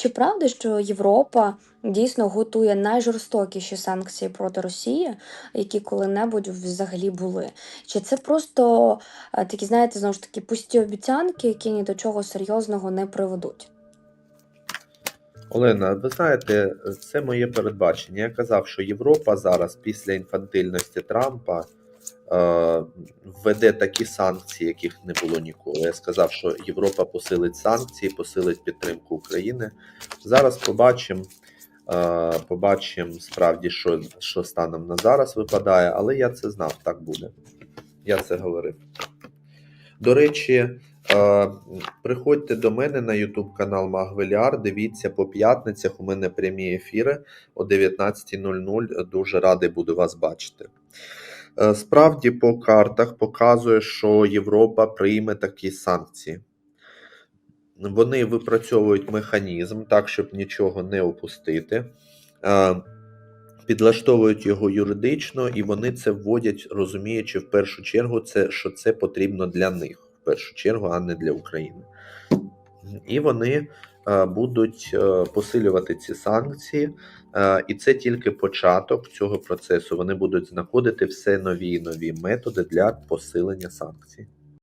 Чи правда, що Європа дійсно готує найжорстокіші санкції проти Росії, які коли-небудь взагалі були? Чи це просто е, такі, знаєте, знову ж таки пусті обіцянки, які ні до чого серйозного не приведуть? Олена, ви знаєте, це моє передбачення. Я казав, що Європа зараз після інфантильності Трампа введе такі санкції, яких не було ніколи. Я сказав, що Європа посилить санкції, посилить підтримку України. Зараз побачимо. Е, побачимо справді, що, що станом на зараз випадає, але я це знав, так буде. Я це говорив. До речі, е, приходьте до мене на YouTube канал Магвеліар. Дивіться по п'ятницях. У мене прямі ефіри о 19.00. Дуже радий буду вас бачити. Е, Справді, по картах показує, що Європа прийме такі санкції. Вони випрацьовують механізм так, щоб нічого не опустити. Е, Підлаштовують його юридично, і вони це вводять, розуміючи в першу чергу, це, що це потрібно для них, в першу чергу, а не для України. І вони будуть е, посилювати ці санкції, е, і це тільки початок цього процесу. Вони будуть знаходити все нові і нові методи для посилення санкцій.